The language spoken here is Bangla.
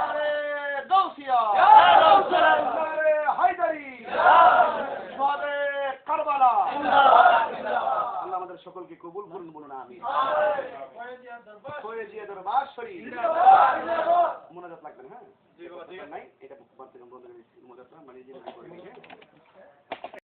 আরে গাউসিয়া আরে হায়দারি। কারবালা। আল্লাহ আমাদের সকলকে কবুল করুন বলুন আমিন। ফয়েজিয়া দরবার শরীফ। মোনাজাত লাগবে হ্যাঁ? নাই এটা বন্ধ করে দিচ্ছি মোনাজাতটা মানে যে